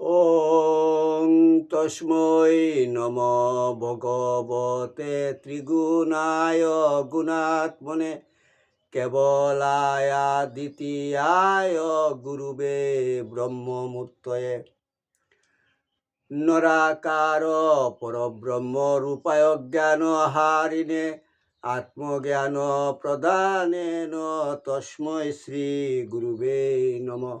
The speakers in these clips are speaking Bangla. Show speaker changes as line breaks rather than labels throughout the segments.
ওং তস্মৈ নম ভগবতে ত্রিগুণায় গুণাত্মনে কেবলায় দ্বিতীয়ায় গুরুবে ব্রহ্মমূর্তয়ে। নরাকার পরব্রহ্ম রূপায় জ্ঞান হারিণে আত্মজ্ঞান প্রদানেন তস্মৈ শ্রী গুরুবে নমঃ।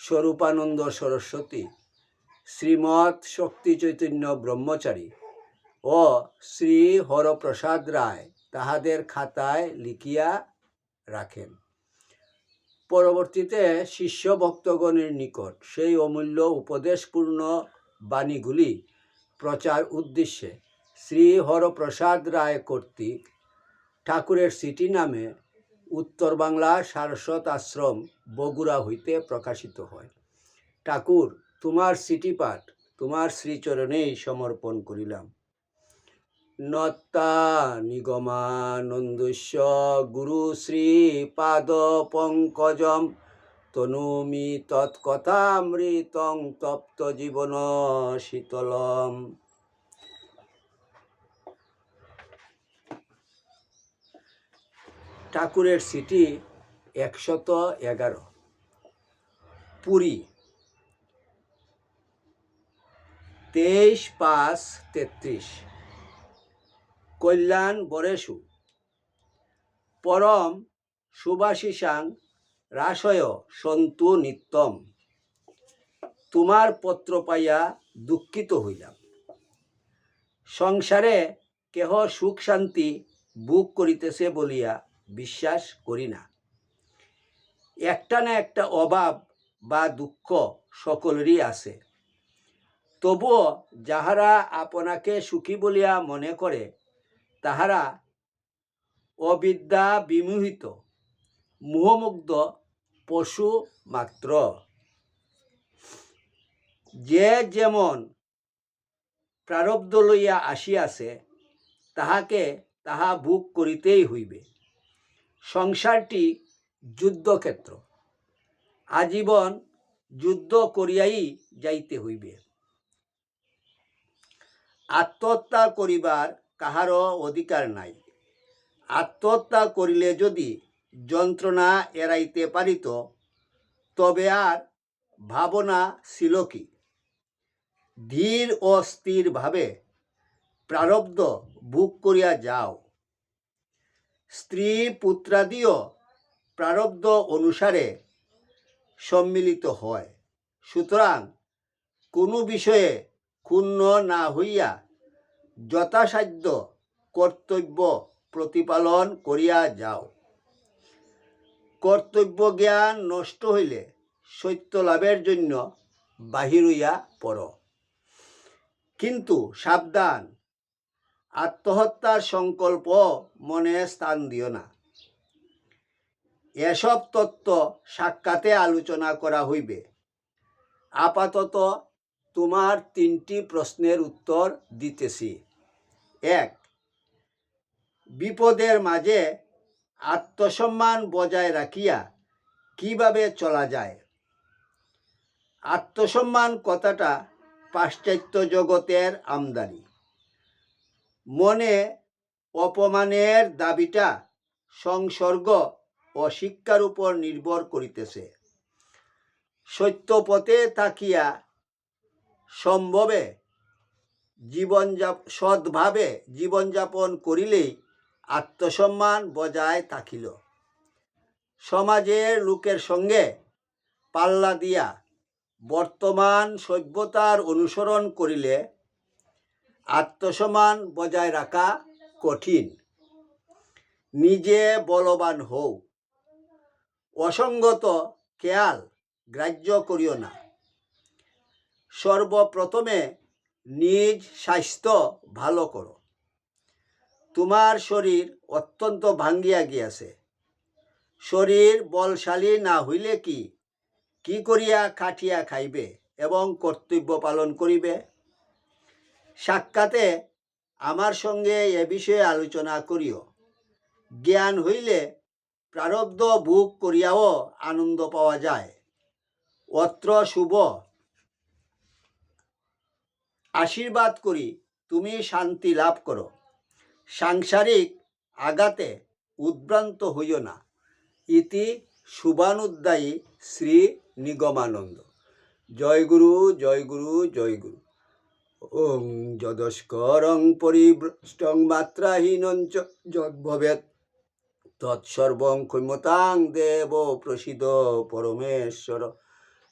স্বরূপানন্দ সরস্বতী, শ্রীমৎ শক্তি চৈতন্য ব্রহ্মচারী ও শ্রী হরপ্রসাদ রায় তাহাদের খাতায় লিখিয়া রাখেন। পরবর্তীতে শিষ্য ভক্তগণের নিকট সেই অমূল্য উপদেশপূর্ণ বাণীগুলি প্রচার উদ্দেশ্যে শ্রী হরপ্রসাদ রায় কর্তৃক ঠাকুরের সিটি নামে উত্তর বাংলা সারস্বত আশ্রম বগুড়া হইতে প্রকাশিত হয়। ঠাকুর, তোমার সিটি পাঠ তোমার শ্রীচরণেই সমর্পণ করিলাম। নত্তা নিগমানন্দস্য গুরু শ্রী পাদ পঙ্কজম, তনুমি তৎকথামৃতং তপ্ত জীবন শীতলম। ঠাকুরের সিটি একশত এগারো। পুরী। তেইশ পাঁচ তেত্রিশ। কল্যাণ বরেশু পরম সুভাষিসাং রাসয় সন্তু নিত্যম। তোমার পত্র পাইয়া দুঃখিত হইলাম। সংসারে কেহ সুখ শান্তি বুক করিতেছে বলিয়া বিশ্বাস করি না। একটা না একটা অভাব বা দুঃখ সকলেরই আছে। তবুও যাহারা আপনাকে সুখী বলিয়া মনে করে, তাহারা অবিদ্যা বিমোহিত, মোহমুগ্ধ পশু মাত্র। যে যেমন প্রারব্ধ লইয়া আসিয়াছে, তাহাকে তাহা ভোগ করিতেই হইবে। সংসারটি যুদ্ধক্ষেত্র। আজীবন যুদ্ধ করিয়াই যাইতে হইবে। আত্মহত্যা করিবার কাহারও অধিকার নাই। আত্মহত্যা করিলে যদি যন্ত্রণা এড়াইতে পারিত, তবে আর ভাবনা ছিল কি? ধীর ও স্থিরভাবে প্রারব্ধ ভোগ করিয়া যাও। স্ত্রী পুত্রাদিও প্রারব্ধ অনুসারে সম্মিলিত হয়। সুতরাং কোনো বিষয়ে ক্ষুণ্ণ না হইয়া যথাসাধ্য কর্তব্য প্রতিপালন করিয়া যাও। কর্তব্য জ্ঞান নষ্ট হইলে সত্য লাভের জন্য বাহির হইয়া পড়। কিন্তু সাবধান আত্মহত্যার সংকল্প মনে স্থান দিও না। এসব তত্ত্ব সাক্ষাতে আলোচনা করা হইবে। আপাতত তোমার তিনটি প্রশ্নের উত্তর দিতেছি। এক, বিপদের মাঝে আত্মসম্মান বজায় রাখিয়া কীভাবে চলা যায়? আত্মসম্মান কথাটা পাশ্চাত্য জগতের আমদানি। মনে অপমানের দাবিটা সংসর্গ ও শিক্ষার উপর নির্ভর করিতেছে। সত্য পথে থাকিয়া সম্ভবে জীবনযাপ সৎভাবে জীবনযাপন করিলেই আত্মসম্মান বজায় থাকিল। সমাজের লোকের সঙ্গে পাল্লা দিয়া বর্তমান সভ্যতার অনুসরণ করিলে আত্মসম্মান বজায় রাখা কঠিন। নিজে বলবান হও। অসঙ্গত খেয়াল গ্রাহ্য করিও না। সর্বপ্রথমে নিজ স্বাস্থ্য ভালো করো। তোমার শরীর অত্যন্ত ভাঙ্গিয়া গিয়াছে। শরীর বলশালী না হইলে কি? কি করিয়া খাটিয়া খাইবে এবং কর্তব্য পালন করিবে? সাক্ষাতে আমার সঙ্গে এ বিষয়ে আলোচনা করিও। জ্ঞান হইলে প্রারব্ধ ভোগ করিয়াও আনন্দ পাওয়া যায়। অত্র শুভ। আশীর্বাদ করি, তুমি শান্তি লাভ করো। সাংসারিক আঘাতে উদ্ভ্রান্ত হইও না। ইতি শুভানুদ্দায়ী শ্রী নিগমানন্দ। জয় গুরু জয় গুরু জয় গুরু। ওং যদস্করং পরিভ্রষ্টং মাত্রাহীনং চ যদ্ভবেৎ তৎসর্বং ক্ষমতাং দেব প্রসিদ পরমেশ্বর।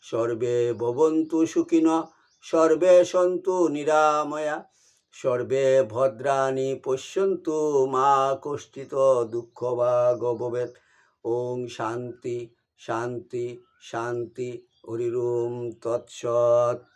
সর্বে ভবন্তু সুখিন, সর্বে সন্তু নিরাময়া, সর্বে ভদ্রাণী পশ্যন্তু মা কষ্টিত দুঃখ বা ভবেৎ। ওং শান্তি শান্তি শান্তি, হরিরোম তৎসৎ।